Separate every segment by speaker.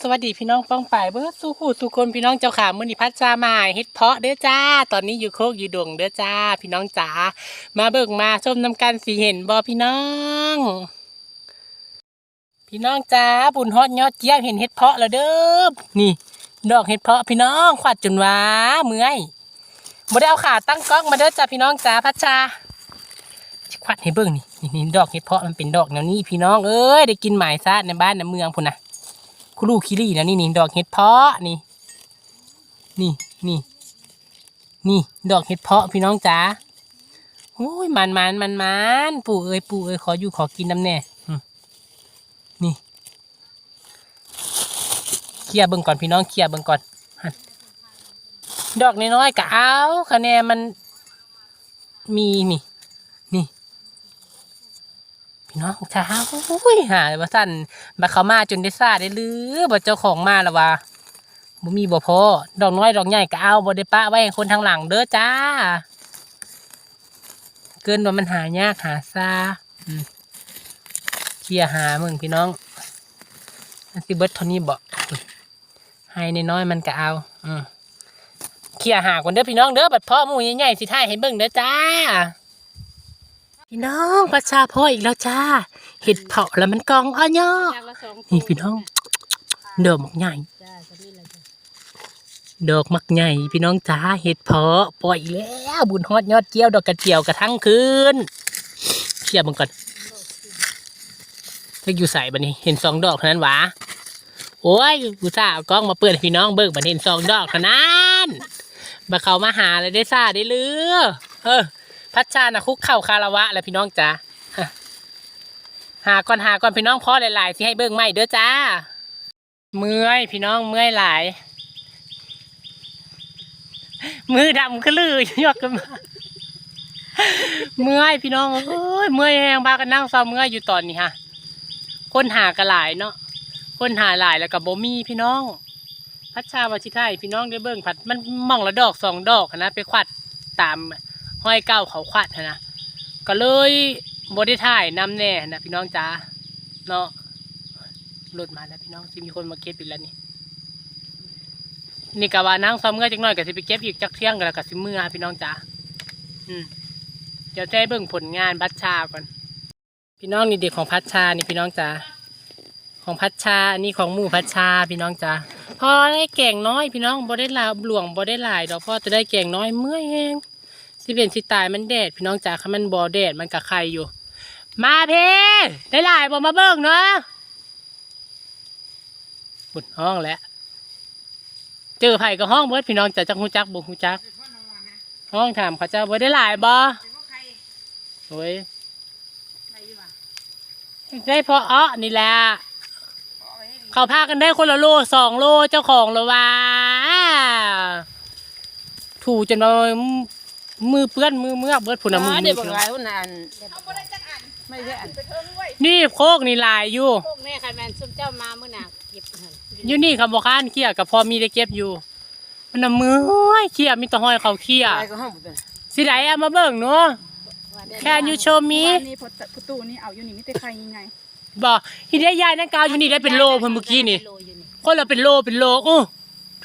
Speaker 1: สวัสดีพี่น้องป้องป่ายเบิร์สู้หูสู้คนพี่น้องเจ้าขามือนิพัชจามาเฮ็ดเพาะเด้อจ้า ตอนนี้อยู่โคกอยู่ดงเด้อจ้า พี่น้องจ๋ามาเบิกมาชมน้ำกันสีเห็นบ่พี่น้อง พี่น้องจ้าบุญฮอดยอดเจี๊ยบเห็นเฮ็ดเพาะแล้วเด้อนี่ ดอกเห็ดเพาะพี่น้องขวัดจนว้าเมื่อยบ่ได้เอาขาตั้งกล้องมาเด้อจ้าพี่น้องจ้าพัชชาขวัดให้เบิ่งนี่นี่ดอกเห็ดเพาะมันเป็นดอกแนวนี้พี่น้องเอ้ยได้กินหมายซะในบ้านในเมืองพุ่นน่ะ คุรูคิรี่นะนี่นี่ดอกเห็ดเพาะนี่ นี่นี่นี่ ดอกเห็ดเพาะพี่น้องจ๋าโอ้ยมันมันมันมันปู่เอ้ยปู่เอ้ยขออยู่ขอกินน้ำแน่นี่เคลียเบิ่งก่อนพี่น้องเคลียเบิ่งก่อนดอกน้อยๆกะเอาคะแนนมันมีนี่ น้องจ้าโอ้ยหาว่าสั่นบัเขามาจนได้ซาได้ลือบ่เจ้าของมาแล้วว่าบ่มีบ่พอดอกน้อยดอกใหญ่ก็เอาบ่ได้ปะไว้ให้คนทางหลังเด้อจ้า เกินว่ามันหายากหาซาเคลียหามึงพี่น้องอันสิเบิดเท่านี้บ่ให้น้อยมันก็เอาอืมเคลียหาก่อนเด้อพี่น้องเด้อบัดพ่อมูใหญ่ๆสิท่ายให้เบิ่งเด้อจ้า พี่น้องประชาพ่ออีกแล้วจ้าเห็ดเผาะแล้วมันกองอ้อยอนี่พี่น้องดอกมักใหญ่ดอกมักใหญ่พี่น้องจ้าเห็ดเพาะปล่อยอีแล้วบุญฮอดยอดเจียวดอกกระเจียวกระทั่งคืนเชียร์บังก่อนเล็กอยู่ใส่บันนี้เห็นสองดอกเท่านั้นหวะโอ้ยกูซ่าเอากล้องมาเปิดพี่น้องเบิกบันเห็นสองดอกเท่านั้นมาเขามาหาเลยได้ซ่าได้เลือเออ พัชชานะคุกเข่าคาราวะแล้วพี่น้องจ้าหาก่อนหาก่อนพี่น้องพ่อหลายๆที่ให้เบิ่งใหม่เด้อจ้า เมื่อยพี่น้องเมื่อยหลาย มือดำก็ลือยอกกันมาเมื่อยพี่น้องเอ้ยเมื่อยแหงพากันนั่งซ้อมเมื่อยอยู่ตอนนี้ฮะคนหากระหลายเนาะคนหาหลายแล้วกับโบมี่พี่น้อง พัชชาวชิไทยพี่น้องได้เบิ่งผัดมันมองละดอกสองดอกนนะไปควัดตาม ห้อยเก้าเขาควัดนะก็เลยบได้ถ่ายนำแน่นะพี่น้องจ้าเนาะรถมาแล้วพี่น้องสิมีคนมาเก็บอีกแล้วนี่นี่กะว่านั่งซ้อมเมื่อจักหน่อยก็สิไปเก็บอีกจักเที่ยงกันแล้วก็สิเมื่อพี่น้องจ้าอืมเดี๋ยวจะให้เบิ่งผลงานพัชชาก่อน พี่น้องนี่เด็กของพัชชานี่พี่น้องจ้าของพัชชาอันนี้ของหมู่พัชชาพี่น้องจ้าพอได้แก่งน้อยพี่น้องบ่ได้ลาหลวงบ่ได้หลายดอกพ่อจะได้แก่งน้อยเมื่อยแฮง สิเป็นสิตายมันแดดพี่น้องจ๋าค่ะมันบอแดดมันกับใครอยู่ มาเพได้หลายบอมาเบิ่งเนาะบุดห้องแล้วเจอไผ่กับห้องเบิดพี่น้องจ๋าจักหูจักบุหูจัก ห้องถามเขาเจ้าบ่ได้หลายบอโอ้ยได้เพราะอ้อนี่แหละเขาพากันได้คนละโลสองโลเจ้าของละว่าถูจนมา มือเปื้อนมือเมือกเบิดผุนนะมือ
Speaker 2: อ๋อ
Speaker 1: มื
Speaker 2: เดี๋ยว
Speaker 1: อ
Speaker 2: บอกหลายคนน่ะอันไม่ใช่อัน
Speaker 1: นี่โคกนี่ลายอยู่
Speaker 3: พวกแม่คันแมนซุมเจ้ามาเมื่อหนักเก็บเงิน
Speaker 1: อยู่นี่คำบอกข้านเขี้ยกับพอมีได้เก็บอยู่ มันน่ะมือเขี้ยมีแตะห้อยเขาเขี้ย
Speaker 2: อะไรก็ห้องเป็น
Speaker 1: สิไดเอามาเบิ่งเนาะ แค่ยูโชมี
Speaker 4: วันนี้พอประตูนี่เอาอยู่นี่ไม่ได้ใครยังไง
Speaker 1: บอกที่ได้ยายนั่งกาวอยู่นี่ได้เป็นโลเพิ่นเมื่อกี้นี่
Speaker 3: โลอยู่นี่
Speaker 1: คนละเป็นโลเป็นโลโอ้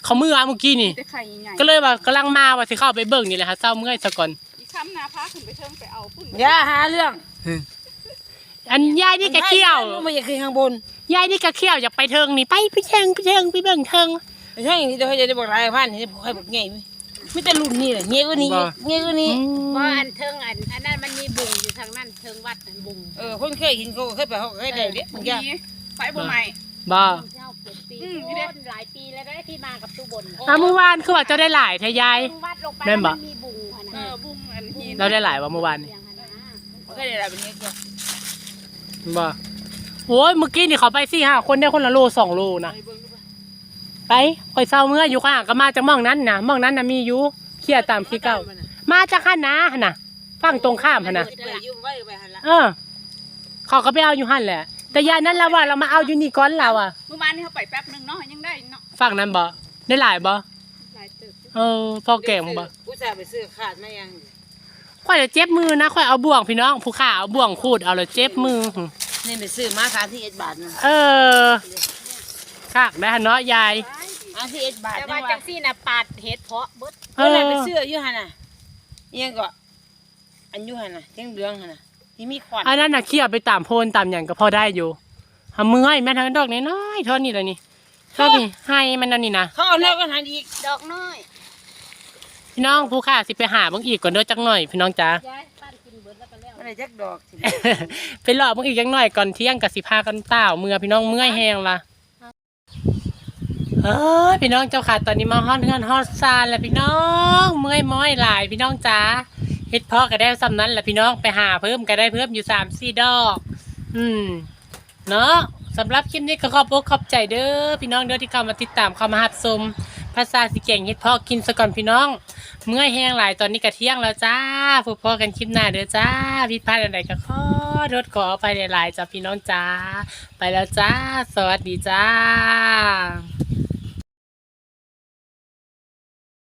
Speaker 1: เขามือเอาเมื่อกี้นี่
Speaker 4: ไม่ได้ใครยังไง
Speaker 1: ก็เลยว่ากำลังมาว่าสิเข้าไปเบิ่งนี่แหละค่ะเศร้าเมื่อยซะก่อน
Speaker 4: อีกคำนาพาขึ้นไปเชิงไปเอาพุ่น
Speaker 2: อย่าหาเรื่อง
Speaker 1: อันยายนี่กะเขี้ยว
Speaker 2: ไม่อยากขึ้นข้างบน
Speaker 1: ยายนี่กะเขี้ยวอยากไปเทิงนี่ไปไปเทิงไปเทิงไปเบิ่งเทิง
Speaker 2: ใช่ที่เดี๋ยวให้จะบอกหลายพันนี่ใครบอกไงไม่แต่รุ่นนี้แหละเงี้ยก็นี้เงี้ยก็นี้
Speaker 3: เพราะอันเทิงอันอันนั้นมันมีบุงอยู่ทางนั้นเทิงวัดอันบุง
Speaker 2: เออคนเคยกินเขาเคยไปเขาเคยได้เด็กมันยาก
Speaker 4: นี่ไปบ่ใหม่
Speaker 1: บ่
Speaker 3: เจ้าเก็บ ปี
Speaker 4: อืม
Speaker 3: โอ้หลายปีแล้วได้ที่มากับตู้บน
Speaker 1: อะเมื่อวานคือว่าเจ้าได้หลายแท้ยาย
Speaker 3: เทิงวัดลงไป
Speaker 1: แม่นบ่
Speaker 3: มันมีบุงอัน
Speaker 4: เอ
Speaker 3: นั้น
Speaker 4: อบุ้งอันหิน
Speaker 1: เราได้หลายว่าเมื่อวานนี่
Speaker 3: เสียงอันนั้นนะ
Speaker 2: เคยได้อะไรเป็นเงี้ย
Speaker 1: บ่โอ้ยเมื่อกี้นี่เขาไปสี่ห้าคนได้คนละโลสองโลนะไปคอยเศร้าเมื่ออยู่ข้างหลังก็มาจากหมองนั้นนะหมองนั้นนะมีอยู่เคลียร์ตามที่เก่า มาจากข้านนะหั่นนะฝั่งตรงข้ามหั่นนะ
Speaker 2: ยุ่งไว้ไปหันละ
Speaker 1: เออ เขาก็ไปเอาอยู่หั่นแหละ แต่ยายนั้นเราว่าเรามาเอาอยู่นี่ก่อนเราอะ
Speaker 4: เมื่อวานนี่เขาไปแป๊บนึงเนาะยังได้เนาะ
Speaker 1: ฝั่งนั้นบ่ได้หลายบ่
Speaker 4: หลายตึก
Speaker 1: เออพอแก่งบ่
Speaker 2: กูจะไปซื้อขาดมายัง
Speaker 1: ค่อยจะเจ็บมือนะค่อยเอาบ่วงพี่น้องผู้ข่าเอาบ่วงขูดเอาเลยเจ็บมือ
Speaker 2: นี่ไปซื้อมาสามที่เอ็ดบาทนะ
Speaker 1: เออคากได้เนาะยาย
Speaker 2: เอาสิเอ็ดบาท
Speaker 3: แต่
Speaker 2: จั
Speaker 3: ว่าง
Speaker 2: ว่า
Speaker 3: จังซี่น่ะปาดเห็ดเพาะเบิด
Speaker 2: เพิ่นน่ะไปซื้ออยู่หั่นน่ะอิหยังก็อันอยู่หั่นน่ะเหลืองๆหั่นน่ะ ที่มีขวัญ
Speaker 1: อันนั้นน่ะเคี่ยวไปตามโพนตามหยังก็พอได้อยู่หาเมื่อยแม่ทั้งดอกน้อยๆเท่านี้เลยนี่เท่านี้ให้มันนั่นนี่นะ
Speaker 2: เขาเอาแล้วกันหันอีก
Speaker 3: ดอกน้อย
Speaker 1: พี่น้องผู้ค่าสิไปหาเบิ่งอีกก่อนเด้อจักหน่อยพี่น้องจ๋า
Speaker 3: ยายปั้นกินเบิดแล้วก็แล้ว
Speaker 2: มันได้จักดอกสิ
Speaker 1: ไปรอเบิ่งอีกจักหน่อยก่อนเที่ยงกับสิพากันเต้าเมื่อพี่น้องเมื่อยแห้งละเอ้ยพี่น้องเจ้าค่ะตอนนี้มาฮอดเฮือนฮอดซานแล้วพี่น้อง เมื่อยม้อยหลายพี่น้องจ๋า เฮ็ดพาะก็ได้ซ้ำนั้นแหละพี่น้องไปหาเพิ่มก็ได้เพิ่มอยู่สามสี่ดอก อืม เนาะสำหรับคลิปนี้ก็ขอบอกขอบใจเด้อพี่น้องเด้อที่เข้ามาติดตามเข้ามาหับชมภาษาสิเก่งเฮ็ดพาะกินซะก่อนพี่น้อง เมื่อยแห้งหลายตอนนี้ก็เที่ยงแล้วจ้าพบพ่อกันคลิปหน้าเด้อจ้าผิดพลาดอะไรก็ขอโทษขอไปหลายๆจ้าพี่น้องจ้าไปแล้วจ้า สวัสดีจ้า